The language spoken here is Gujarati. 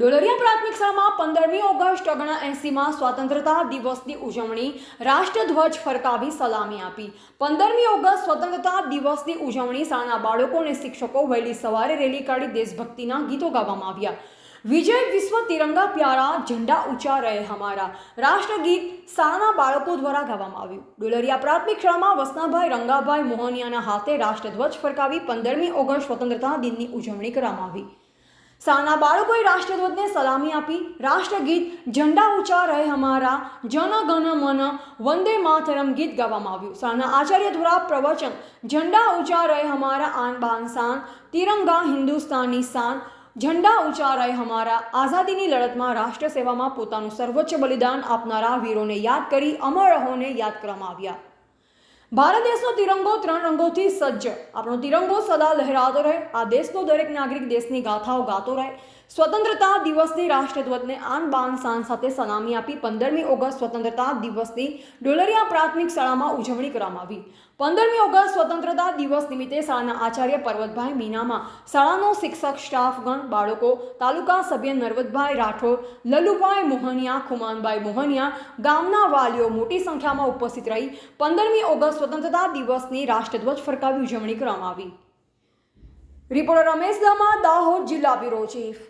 ડોલરિયા પ્રાથમિક શાળામાં પંદરમી ઓગસ્ટ ઓગણએંસીમાં સ્વતંત્રતા દિવસની ઉજવણી રાષ્ટ્રધ્વજ ફરકાવી સલામી આપી. પંદરમી ઓગસ્ટ સ્વતંત્રતા દિવસની ઉજવણી શાળાના બાળકો અને શિક્ષકો વહેલી સવારે રેલી કાઢી દેશભક્તિના ગીતો ગાવામાં આવ્યા. વિજય વિશ્વ તિરંગા પ્યારા, ઝંડા ઊંચા રહે હમારા. રાષ્ટ્રગીત શાળાના બાળકો દ્વારા ગાવામાં આવ્યું. ડોલરિયા પ્રાથમિક શાળામાં વસનાભાઈ, રંગાભાઈ મોહનિયાના હાથે રાષ્ટ્રધ્વજ ફરકાવી પંદરમી ઓગસ્ટ સ્વતંત્રતા દિનની ઉજવણી કરવામાં આવી. શાળાના બાળકોએ રાષ્ટ્રધ્વજને સલામી આપી, રાષ્ટ્રગીત ઝંડા ઊંચા રહે હમારા, જન ગણ મન, વંદે માતરમ ગીત ગાવામાં આવ્યું. શાળાના આચાર્ય દ્વારા પ્રવચન, ઝંડા ઊંચા રહે હમારા આન બાન શાન તિરંગા હિન્દુસ્તાની શાન ઝંડા ઊંચા રહે હમારા, આઝાદીની લડતમાં રાષ્ટ્ર સેવામાં પોતાનું સર્વોચ્ચ બલિદાન આપનારા વીરોને યાદ કરી, અમર રહોને યાદ કરવામાં આવ્યા. ભારત દેશનો તિરંગો ત્રણ રંગોથી સજ્જ. આપણો તિરંગો સદા લહેરાતો રહે. આ દેશનો દરેક નાગરિક દેશની ગાથાઓ ગાતો રહે. સ્વતંત્રતા દિવસની રાષ્ટ્રધ્વજને આન બાન શાન સાથે સલામી આપી પંદરમી ઓગસ્ટ સ્વતંત્રતા દિવસની ડોલરિયા પ્રાથમિક શાળામાં ઉજવણી કરવામાં આવી. પંદરમી ઓગસ્ટ સ્વતંત્રતા દિવસ નિમિત્તે શાળાના આચાર્ય પર્વતભાઈ મીનામાં શાળાનો શિક્ષક, સ્ટાફગણ, બાળકો, તાલુકા સભ્ય નરવતભાઈ રાઠોડ, લલુભાઈ મોહનિયા, ખુમાનભાઈ મોહનિયા, ગામના વાલીઓ મોટી સંખ્યામાં ઉપસ્થિત રહી પંદરમી ઓગસ્ટ સ્વતંત્રતા દિવસની રાષ્ટ્રધ્વજ ફરકાવી ઉજવણી કરવામાં આવી. રિપોર્ટર રમેશ દામા, દાહોદ જિલ્લા બ્યુરો ચીફ.